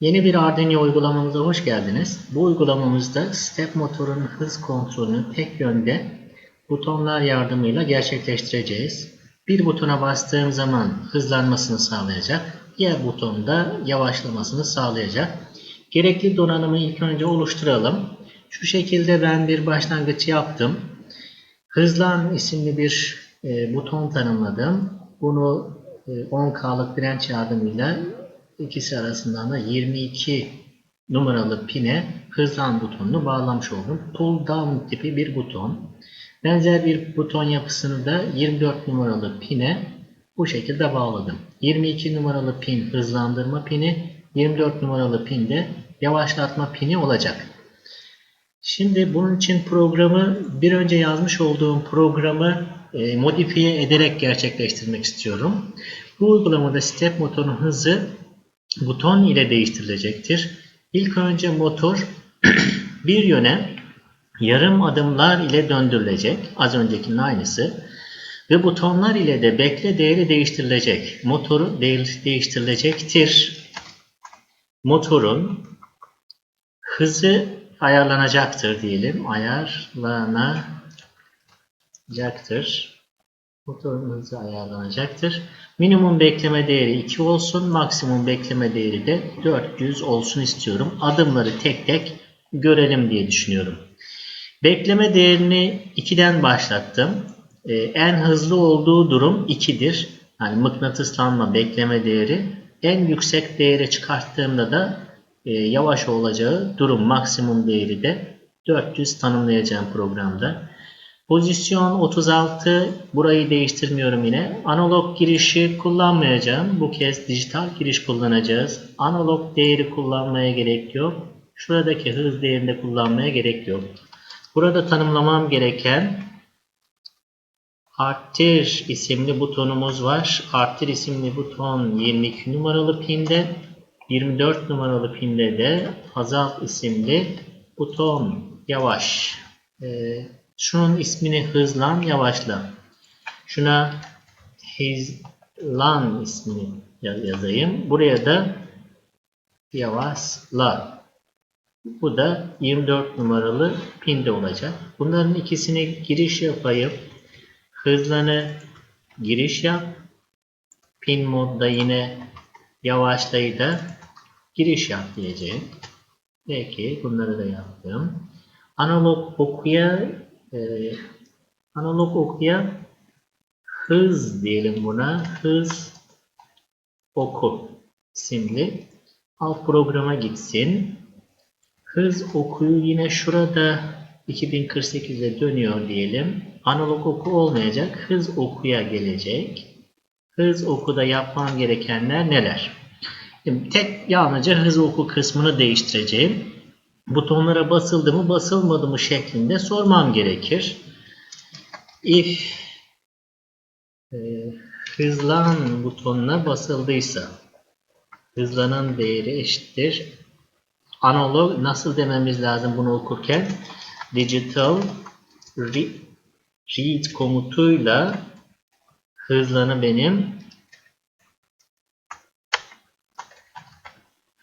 Yeni bir Arduino uygulamamıza hoş geldiniz. Bu uygulamamızda step motorun hız kontrolünü tek yönde butonlar yardımıyla gerçekleştireceğiz. Bir butona bastığım zaman hızlanmasını sağlayacak, diğer butonda yavaşlamasını sağlayacak. Gerekli donanımı ilk önce oluşturalım. Şu şekilde ben bir başlangıç yaptım. Hızlan isimli bir e, buton tanımladım. Bunu e, 10K'lık direnç yardımıyla ikisi arasından da 22 numaralı pine hızlan butonunu bağlamış oldum. Pull down tipi bir buton. Benzer bir buton yapısını da 24 numaralı pine bu şekilde bağladım. 22 numaralı pin hızlandırma pini, 24 numaralı pin de yavaşlatma pini olacak. Şimdi bunun için programı bir önce yazmış olduğum programı e, modifiye ederek gerçekleştirmek istiyorum. Bu uygulamada step motorun hızı buton ile değiştirilecektir. İlk önce motor bir yöne yarım adımlar ile döndürülecek. Az öncekinin aynısı. Ve butonlar ile de bekle değeri değiştirilecek. Motoru değiş- değiştirilecektir. Motorun hızı ayarlanacaktır diyelim. Ayarlanacaktır. Motorun hızı ayarlanacaktır. Minimum bekleme değeri 2 olsun. Maksimum bekleme değeri de 400 olsun istiyorum. Adımları tek tek görelim diye düşünüyorum. Bekleme değerini 2'den başlattım. Ee, en hızlı olduğu durum 2'dir. Yani mıknatıslanma bekleme değeri. En yüksek değere çıkarttığımda da e, yavaş olacağı durum maksimum değeri de 400 tanımlayacağım programda. Pozisyon 36 burayı değiştirmiyorum yine. Analog girişi kullanmayacağım. Bu kez dijital giriş kullanacağız. Analog değeri kullanmaya gerek yok. Şuradaki hız değerini de kullanmaya gerek yok. Burada tanımlamam gereken Arttir isimli butonumuz var. Arttir isimli buton 22 numaralı pinde. 24 numaralı pinde de azalt isimli buton yavaş. Ee, şunun ismini hızlan yavaşla. Şuna hızlan ismini ya- yazayım. Buraya da yavaşla. Bu da 24 numaralı pinde olacak. Bunların ikisini giriş yapayım. Hızlanı giriş yap. Pin modda yine yavaşlayı da giriş yap diyeceğim. Peki bunları da yaptım. Analog okuya e, analog okuya hız diyelim buna. Hız oku isimli alt programa gitsin. Hız okuyu yine şurada 2048'e dönüyor diyelim. Analog oku olmayacak. Hız okuya gelecek. Hız okuda yapmam gerekenler neler? Şimdi tek yalnızca hız oku kısmını değiştireceğim. Butonlara basıldı mı basılmadı mı şeklinde sormam gerekir. If e, hızlan butonuna basıldıysa hızlanan değeri eşittir. Analog nasıl dememiz lazım bunu okurken? Digital re- read komutuyla hızlanı benim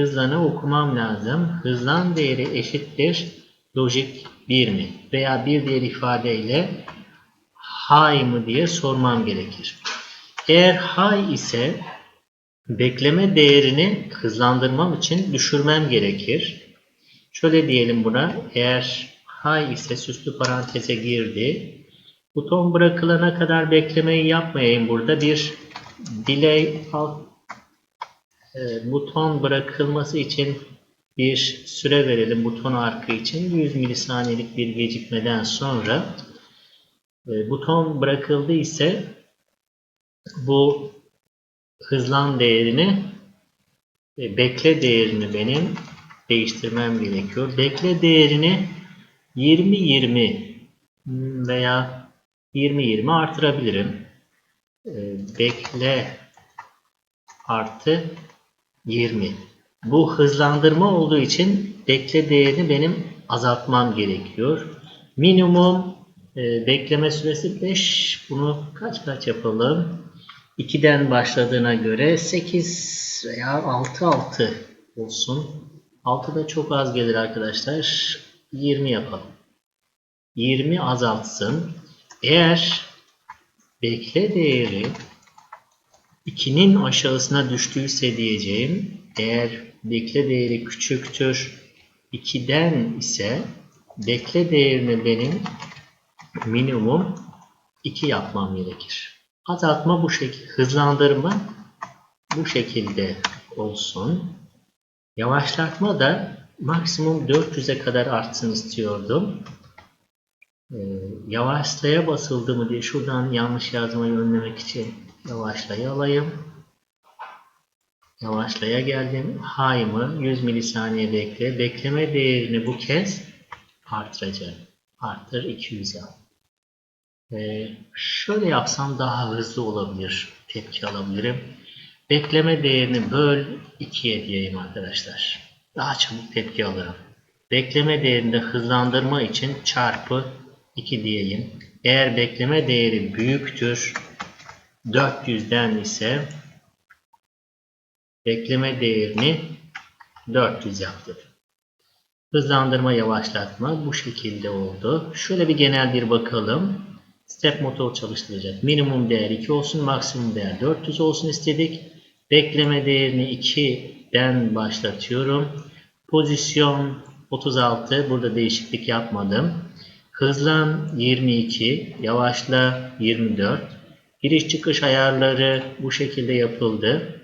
hızlanı okumam lazım. Hızlan değeri eşittir lojik 1 mi? Veya bir diğer ifadeyle high mı diye sormam gerekir. Eğer high ise bekleme değerini hızlandırmam için düşürmem gerekir. Şöyle diyelim buna. Eğer high ise süslü paranteze girdi. Buton bırakılana kadar beklemeyi yapmayayım burada. Bir delay alt e, buton bırakılması için bir süre verelim buton arkı için. 100 milisaniyelik bir gecikmeden sonra e, buton bırakıldı ise bu hızlan değerini e, bekle değerini benim değiştirmem gerekiyor. Bekle değerini 20-20 veya 20-20 artırabilirim. E, Bekle artı 20. Bu hızlandırma olduğu için bekle değerini benim azaltmam gerekiyor. Minimum e, bekleme süresi 5. Bunu kaç kaç yapalım? 2'den başladığına göre 8 veya 6 6 olsun. 6 da çok az gelir arkadaşlar. 20 yapalım. 20 azaltsın. Eğer bekle değeri 2'nin aşağısına düştüyse diyeceğim. Eğer bekle değeri küçüktür 2'den ise bekle değerini benim minimum 2 yapmam gerekir. Azaltma bu şekilde, hızlandırma bu şekilde olsun. Yavaşlatma da maksimum 400'e kadar artsın istiyordum. Ee, yavaşlaya basıldı mı diye şuradan yanlış yazmayı önlemek için yavaşlaya. Yavaşlaya geldim. High'ımı 100 milisaniye bekle. Bekleme değerini bu kez artıracağım. Arttır 200 yap. Ee, şöyle yapsam daha hızlı olabilir. Tepki alabilirim. Bekleme değerini böl 2'ye diyeyim arkadaşlar. Daha çabuk tepki alırım. Bekleme değerinde hızlandırma için çarpı 2 diyeyim. Eğer bekleme değeri büyüktür 400'den ise bekleme değerini 400 yaptım. Hızlandırma yavaşlatma bu şekilde oldu. Şöyle bir genel bir bakalım. Step motor çalıştıracak. Minimum değer 2 olsun, maksimum değer 400 olsun istedik. Bekleme değerini 2'den başlatıyorum. Pozisyon 36. Burada değişiklik yapmadım. Hızlan 22. Yavaşla 24. Giriş çıkış ayarları bu şekilde yapıldı.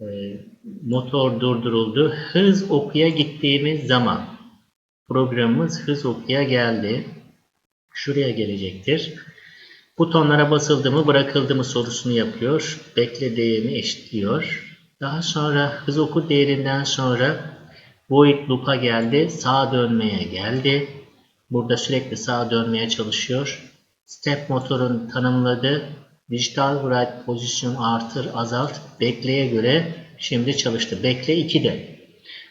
Ee, motor durduruldu. Hız okuya gittiğimiz zaman programımız hız okuya geldi. Şuraya gelecektir. Butonlara basıldı mı bırakıldı mı sorusunu yapıyor. Bekle değerini eşitliyor. Daha sonra hız oku değerinden sonra void loop'a geldi. Sağa dönmeye geldi. Burada sürekli sağa dönmeye çalışıyor. Step motorun tanımladı. Dijital write pozisyon artır azalt. Bekleye göre şimdi çalıştı. Bekle 2'de.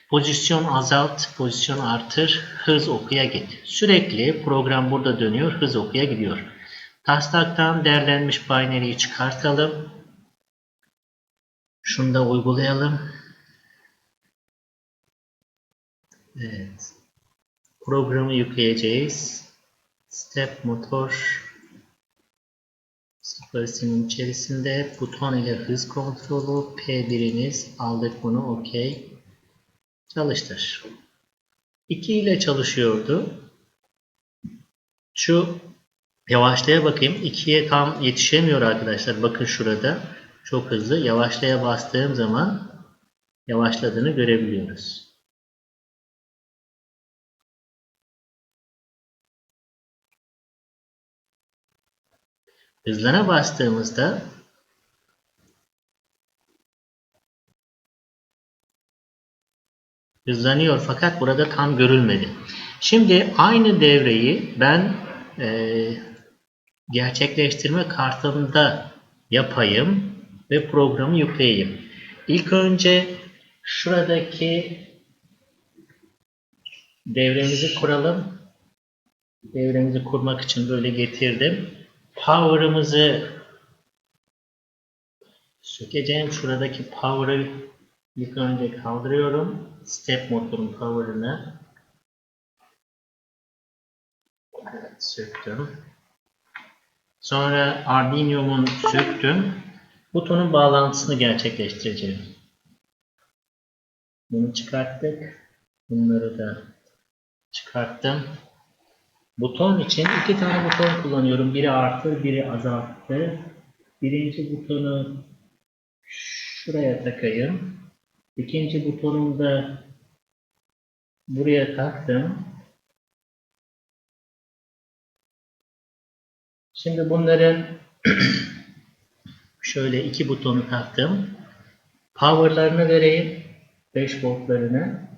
Pozisyon azalt, pozisyon artır, hız okuya git. Sürekli program burada dönüyor, hız okuya gidiyor. Taslaktan değerlenmiş binary'yi çıkartalım. Şunu da uygulayalım. Evet. Programı yükleyeceğiz. Step motor sıfırsının içerisinde buton ile hız kontrolü P1'imiz aldık bunu OK. Çalıştır. 2 ile çalışıyordu. Şu Yavaşlaya bakayım. 2'ye tam yetişemiyor arkadaşlar. Bakın şurada. Çok hızlı. Yavaşlaya bastığım zaman yavaşladığını görebiliyoruz. Hızlana bastığımızda hızlanıyor fakat burada tam görülmedi. Şimdi aynı devreyi ben e, gerçekleştirme kartında yapayım ve programı yükleyeyim. İlk önce şuradaki devremizi kuralım. Devremizi kurmak için böyle getirdim. Power'ımızı sökeceğim. Şuradaki power'ı ilk önce kaldırıyorum. Step motorun power'ını evet, söktüm. Sonra Arduino'mu söktüm. Butonun bağlantısını gerçekleştireceğim. Bunu çıkarttık. Bunları da çıkarttım. Buton için iki tane buton kullanıyorum. Biri artır, biri azalttı. Birinci butonu şuraya takayım. İkinci butonumu da buraya taktım. Şimdi bunların şöyle iki butonu taktım. Power'larını vereyim. 5 voltlarını.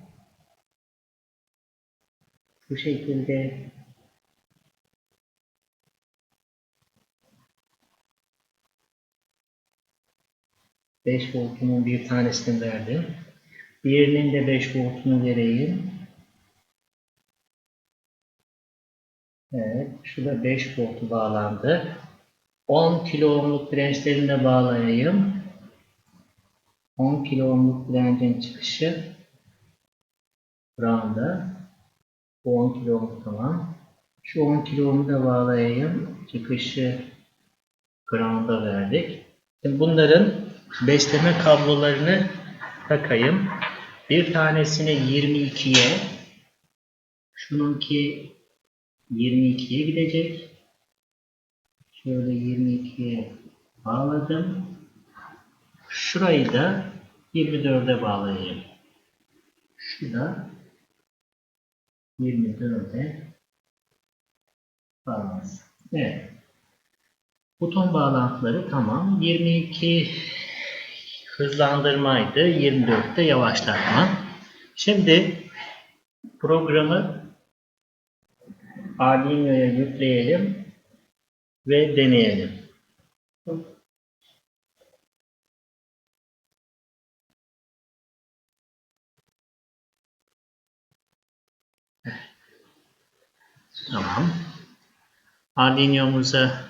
Bu şekilde beş voltunun bir tanesini verdim. Diğerinin de 5 voltunu vereyim. Evet, şurada 5 voltu bağlandı. 10 kilo ohmluk dirençlerini de bağlayayım. 10 kilo ohmluk direncin çıkışı Ground'a. Bu 10 kilo ohm tamam. Şu 10 kilo ohm'u da bağlayayım. Çıkışı ground'a verdik. Şimdi bunların besleme kablolarını takayım. Bir tanesini 22'ye şununki 22'ye gidecek. Şöyle 22'ye bağladım. Şurayı da 24'e bağlayayım. Şu da 24'e bağlansın. Evet. Buton bağlantıları tamam. 22 hızlandırmaydı. 24'te yavaşlatma. Şimdi programı Arduino'ya yükleyelim ve deneyelim. Tamam. Arduino'muza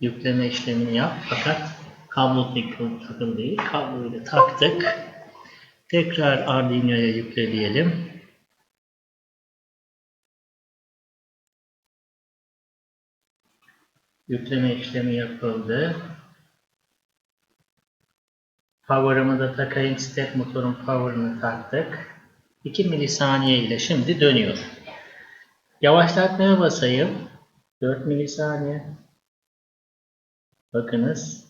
yükleme işlemini yap fakat kablo takılı takılı değil. Kabloyu da taktık. Tekrar Arduino'ya yükle diyelim. Yükleme işlemi yapıldı. Power'ımı da takayım. Step motorun power'ını taktık. 2 milisaniye ile şimdi dönüyor. Yavaşlatmaya basayım. 4 milisaniye. Bakınız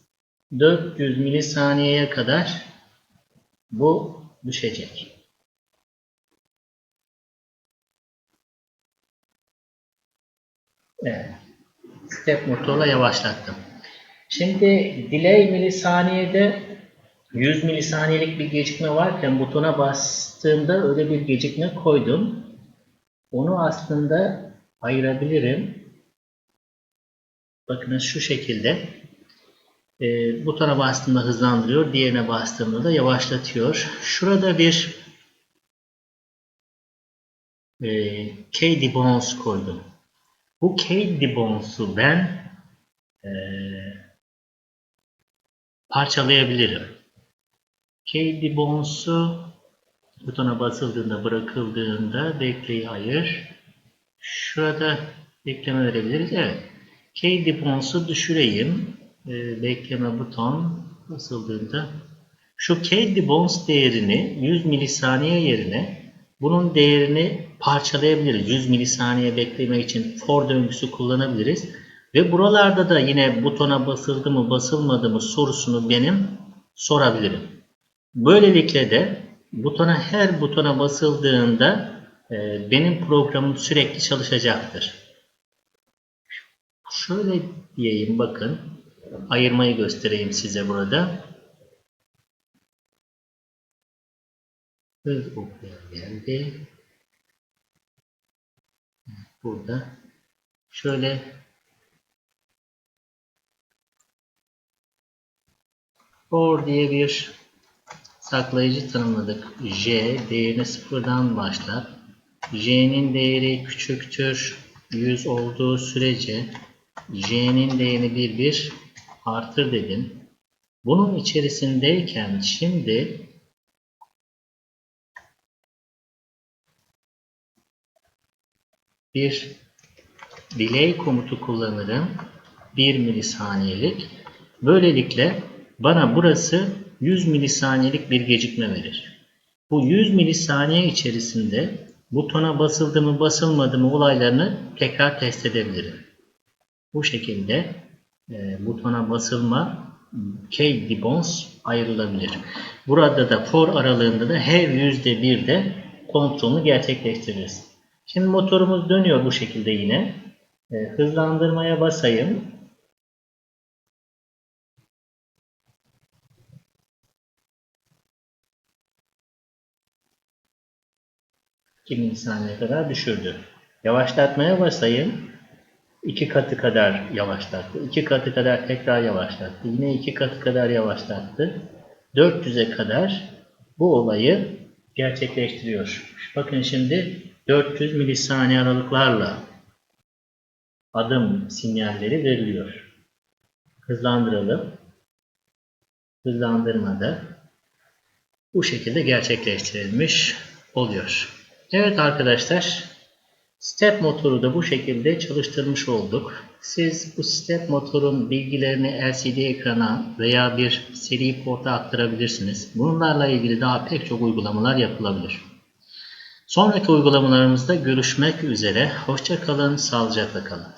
400 milisaniyeye kadar bu düşecek. Evet. Step motorla yavaşlattım. Şimdi delay milisaniyede 100 milisaniyelik bir gecikme varken butona bastığımda öyle bir gecikme koydum. Onu aslında ayırabilirim. Bakınız şu şekilde. E, butona bastığımda hızlandırıyor. Diğerine bastığımda da yavaşlatıyor. Şurada bir e, K debounce koydum. Bu K debounce'u ben e, parçalayabilirim. K debounce'u butona basıldığında, bırakıldığında bekleyi ayır. Şurada bekleme verebiliriz. Evet. K debounce'u düşüreyim. E, bekleme buton basıldığında şu K debounce değerini 100 milisaniye yerine bunun değerini parçalayabiliriz. 100 milisaniye beklemek için for döngüsü kullanabiliriz. Ve buralarda da yine butona basıldı mı basılmadı mı sorusunu benim sorabilirim. Böylelikle de butona her butona basıldığında e, benim programım sürekli çalışacaktır. Şöyle diyeyim bakın. Ayırmayı göstereyim size burada. Hız okuyan geldi. Burada. Şöyle for diye bir saklayıcı tanımladık. J değerini sıfırdan başlar. J'nin değeri küçüktür 100 olduğu sürece J'nin değerini bir bir artır dedim. Bunun içerisindeyken şimdi bir delay komutu kullanırım. 1 milisaniyelik. Böylelikle bana burası 100 milisaniyelik bir gecikme verir. Bu 100 milisaniye içerisinde butona basıldı mı basılmadı mı olaylarını tekrar test edebilirim. Bu şekilde e, butona basılma K debounce ayrılabilir. Burada da for aralığında da her yüzde bir de kontrolünü gerçekleştiririz. Şimdi motorumuz dönüyor bu şekilde yine. E, hızlandırmaya basayım. İki milisaniye kadar düşürdü. Yavaşlatmaya basayım. İki katı kadar yavaşlattı. iki katı kadar tekrar yavaşlattı. Yine iki katı kadar yavaşlattı. 400'e kadar bu olayı gerçekleştiriyor. Bakın şimdi 400 milisaniye aralıklarla adım sinyalleri veriliyor. Hızlandıralım. Hızlandırmada bu şekilde gerçekleştirilmiş oluyor. Evet arkadaşlar, step motoru da bu şekilde çalıştırmış olduk. Siz bu step motorun bilgilerini LCD ekrana veya bir seri porta aktarabilirsiniz. Bunlarla ilgili daha pek çok uygulamalar yapılabilir. Sonraki uygulamalarımızda görüşmek üzere. Hoşça kalın, sağlıcakla kalın.